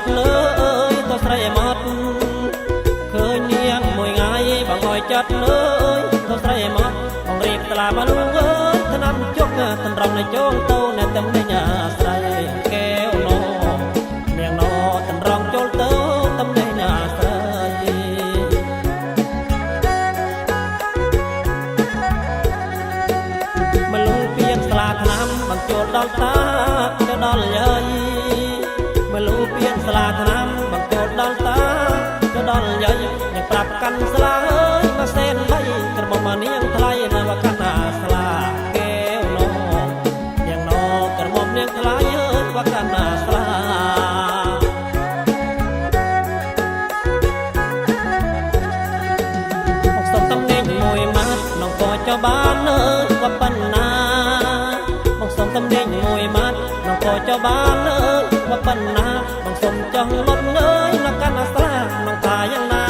ត់លើអើយទៅស្រីមកឃើញនាងមួយថ្ងៃបងអើយចិត្តលើអើយទៅស្រីមកបងរៀបថ្លាមកលងអើយឆ្នាំជុកតម្រង់នៅជងទៅនៅតំណែងអាស្រ័យកែវណោនាងណោតម្រង់ចូលទៅតំណែងអាស្រ័យមលុងពៀនស្លាថ្នាំបញ្ចូលដល់តាទៅដល់យាយ កាន់ស្លាអើយមកសែនបីក្រមុំមកនាងថ្លៃនៅវកណ្ណាស្លាកែវណោយ៉ាងណោក្រមុំនាងថ្លៃអើយវកណ្ណាស្លាមកសុំតំណែងមួយម៉ាត់នងក៏ចោបានអើយក៏ប៉ុណ្ណាមកសុំតំណែងមួយម៉ាត់នងក៏ចោបានអើយក៏ប៉ុណ្ណាមកសុំចង់លត់អើយនៅកាន់អាស្រានងថាយ៉ាងណា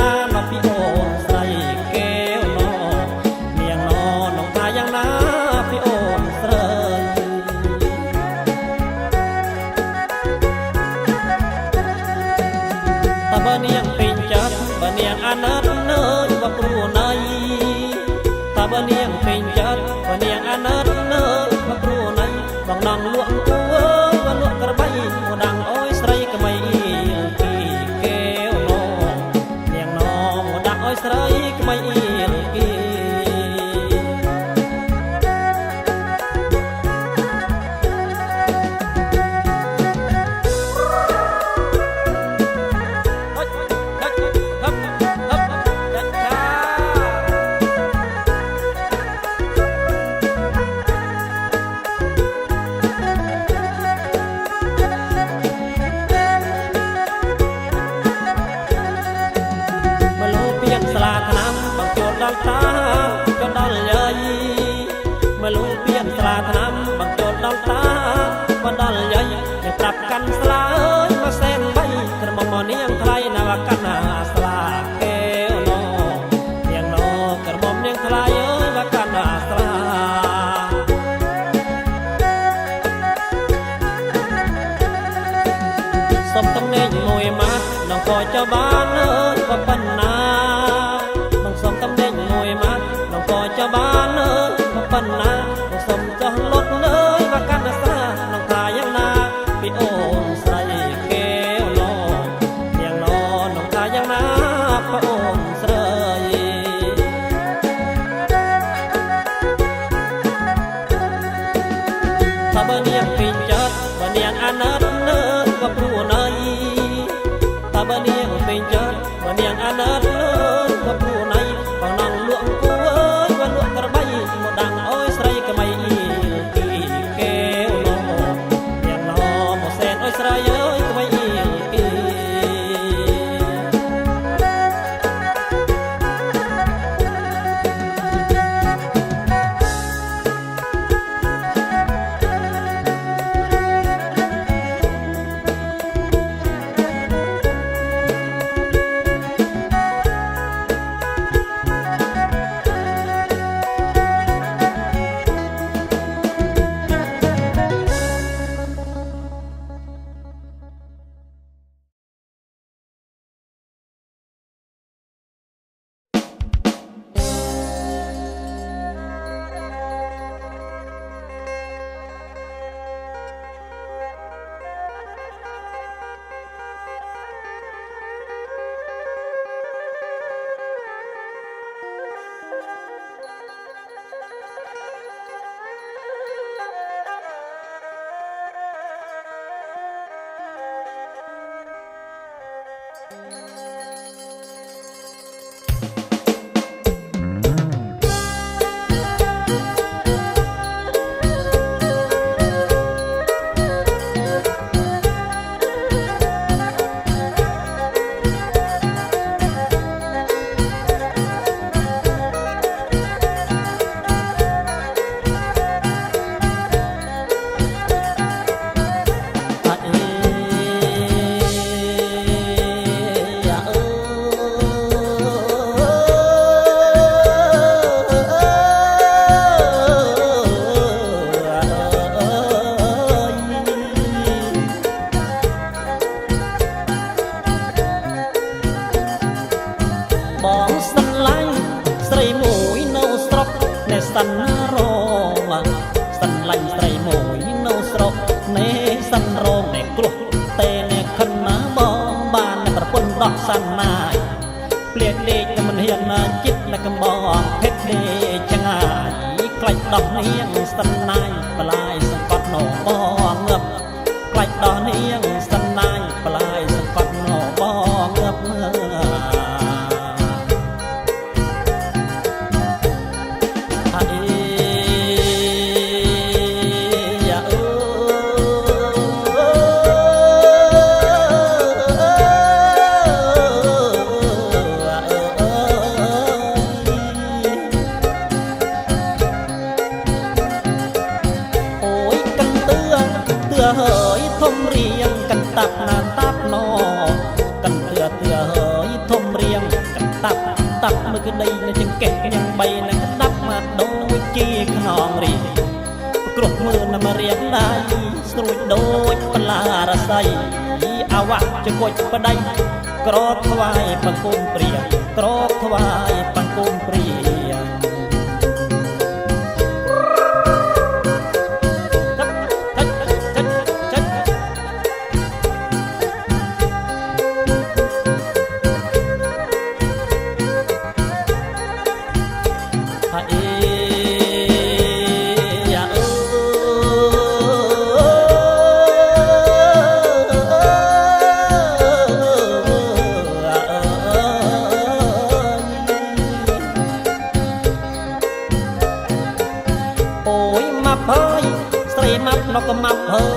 បងចូលដល់តាចូលដល់យាយមលូពៀនស្លាថ្នាំ បងចូលដល់តាមកដល់យាយยังប្រាប់កាន់ស្លា ប សិនរោងអ្នកគ្រោះតេអ្នកខិនណាបងបានអ្នកប្រពន្ធដោះសាន់ណាយព្រាកលេខមិនហ៊ានណាចិត្តអ្នកកំបងភេទនេះចង្អាយខ្លាច់ដោះនាងសិនណាយបលាយសង្កត់នងបងងឹបខ្លាច់ដោះនាងសិនណាយបលាយ ណាតាប់ណកន្ទឿទឿហើយធំរៀងកន្តាប់តាប់មើលក្ដីនៅចង្កេះញ៉ាំបីនឹងកន្តាប់មកដូចជាខ្នងរៀងគ្រោះមើលណាមករៀងដៃស្រួចដូចបន្លារស័យអាវ៉ាក់ចគុចប្ដីក្រោកថ្វាយបង្គំព្រាងក្រោកថ្វាយបង្គំព្រា រីម៉ាប់